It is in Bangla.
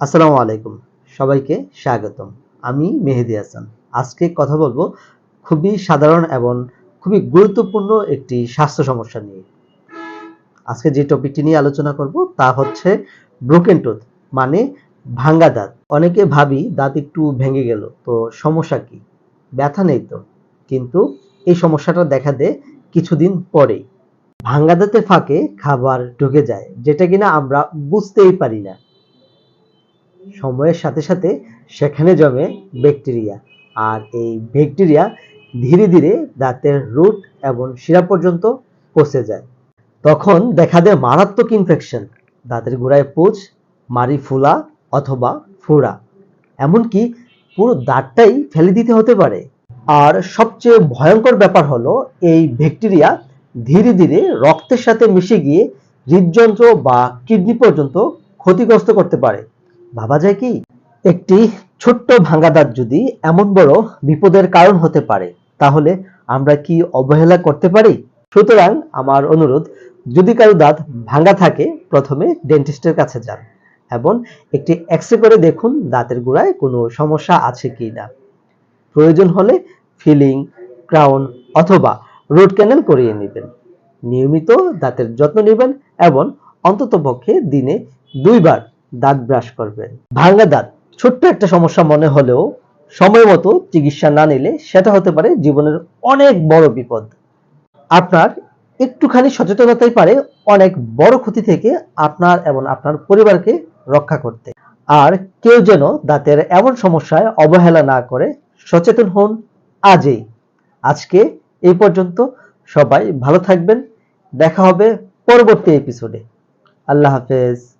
আসসালামু আলাইকুম। সবাইকে স্বাগতম। আমি মেহেদি হাসান। আজকে কথা বলব খুবই সাধারণ এবং খুবই গুরুত্বপূর্ণ একটি স্বাস্থ্য সমস্যা নিয়ে। আজকে যে টপিকটি নিয়ে আলোচনা করব তা হচ্ছে ব্রোকেন টুথ মানে ভাঙ্গা দাঁত। অনেকে ভাবি দাঁত একটু ভেঙে গেল, তো সমস্যা কি? ব্যথা নেই তো। কিন্তু এই সমস্যাটা দেখা দেয় কিছুদিন পরেই। ভাঙ্গা দাঁতে ফাঁকে খাবার ঢুকে যায়, যেটা কিনা আমরা বুঝতেই পারি না। সময়ের সাথে সাথে সেখানে জমে ব্যাকটেরিয়া। আর এই ব্যাকটেরিয়া ধীরে ধীরে দাঁতের রুট এবং শিরা পর্যন্ত পচে যায়। তখন দেখা দেয় মারাত্মক ইনফেকশন দাঁতের গোড়ায় পুজ মারি ফুলা অথবা ফোড়া এমনকি পুরো দাঁতটাই ফেলে দিতে হতে পারে। আর সবচেয়ে ভয়ঙ্কর ব্যাপার হলো, এই ব্যাকটেরিয়া ধীরে ধীরে রক্তের সাথে মিশে গিয়ে হৃদযন্ত্র বা কিডনি পর্যন্ত ক্ষতিগ্রস্ত করতে পারে। ভাবা যায় কি? একটি ছোট্ট ভাঙা দাঁত যদি এমন বড় বিপদের কারণ হতে পারে, তাহলে আমরা কি অবহেলা করতে পারি? সুতরাং আমার অনুরোধ, যদি কারও দাঁত ভাঙা থাকে, প্রথমে ডেন্টিস্টের কাছে যান এবং একটি এক্সরে করে দেখুন দাঁতের গোড়ায় কোনো সমস্যা আছে কি না প্রয়োজন হলে ফিলিং, ক্রাউন অথবা রুট ক্যানেল করিয়ে নেবেন। নিয়মিত দাঁতের যত্ন নেবেন এবং অন্ততপক্ষে দিনে দুইবার দাঁত ব্রাশ করবেন ভাঙা দাঁত। ছোট্ট একটা সমস্যা মনে হলেও সময় মতো চিকিৎসা না নিলে সেটা হতে পারে জীবনের অনেক বড় বিপদ। আপনার একটুখানি সচেতনতাই পারে অনেক বড় ক্ষতি থেকে আপনার এবং আপনার পরিবারকে রক্ষা করতে। আর কেউ যেন দাঁতের এমন সমস্যায় অবহেলা না করে সচেতন হন আজই। আজকে এই পর্যন্ত। সবাই ভালো থাকবেন। দেখা হবে পরবর্তী এপিসোডে আল্লাহ হাফেজ।